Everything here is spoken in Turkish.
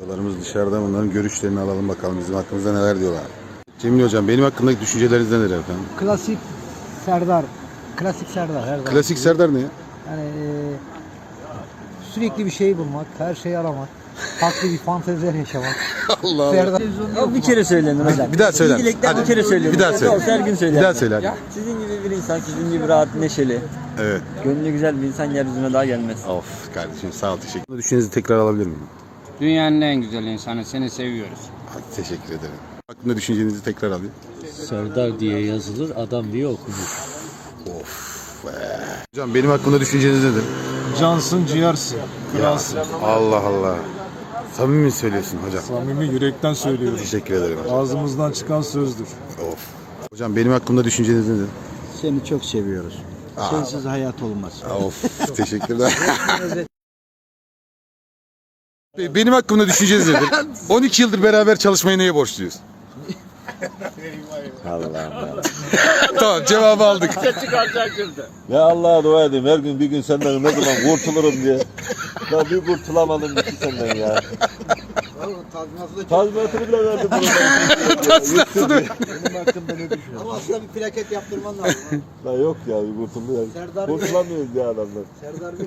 Hocalarımız dışarıda bunların görüşlerini alalım bakalım bizim hakkımızda neler diyorlar. Cemil Hocam benim hakkındaki düşünceleriniz neler efendim? Klasik Serdar. Klasik Serdar her zaman. Klasik Serdar ne ya? Yani eee, sürekli bir şey bulmak, her şeyi aramak, farklı bir fanteziler yaşamak. Allah Serdar. Ya bir kere söylenir hocam. Bir daha söyler misin? bir kere söylenir. Bir daha söyle. Her gün söyler. Bir daha söyler. Ya, Sizin gibi bir insan, sizin gibi rahat, neşeli, Evet. gönlü güzel bir insan yeryüzüne daha gelmez. Of kardeşim sağ ol teşekkür ederim. Düşüncenizi tekrar alabilir miyim? Dünyanın en güzel insanı. Seni seviyoruz. Teşekkür ederim. Hakkında düşüncenizi tekrar alayım. Serdar diye yazılır, adam diye okunur. Hocam benim hakkında düşünceniz nedir? Cansın, ciğersin, kralsın. Allah Allah. Samimi mi söylüyorsun hocam? Samimi yürekten söylüyorum. Teşekkür ederim. Ağzımızdan çıkan sözdür. Of. Hocam benim hakkımda düşünceniz nedir? Seni çok seviyoruz. Sensiz hayat olmaz. Of teşekkürler. Be- Benim hakkımda düşünceniz nedir? 12 yıldır beraber çalışmaya neye borçluyuz? Allah'ım tamam cevabı aldık. ya Allah'a dua edeyim her gün bir gün senden ne zaman kurtulurum diye. Ya bir kurtulamadım gitti senden ya. Tazminatını bile verdim buna. Tazminatını. Ama aslında bir plaket yaptırman lazım. La yok ya bir kurtuldu ya. Serdar- Kurtulamıyoruz ya adamlar. Serdar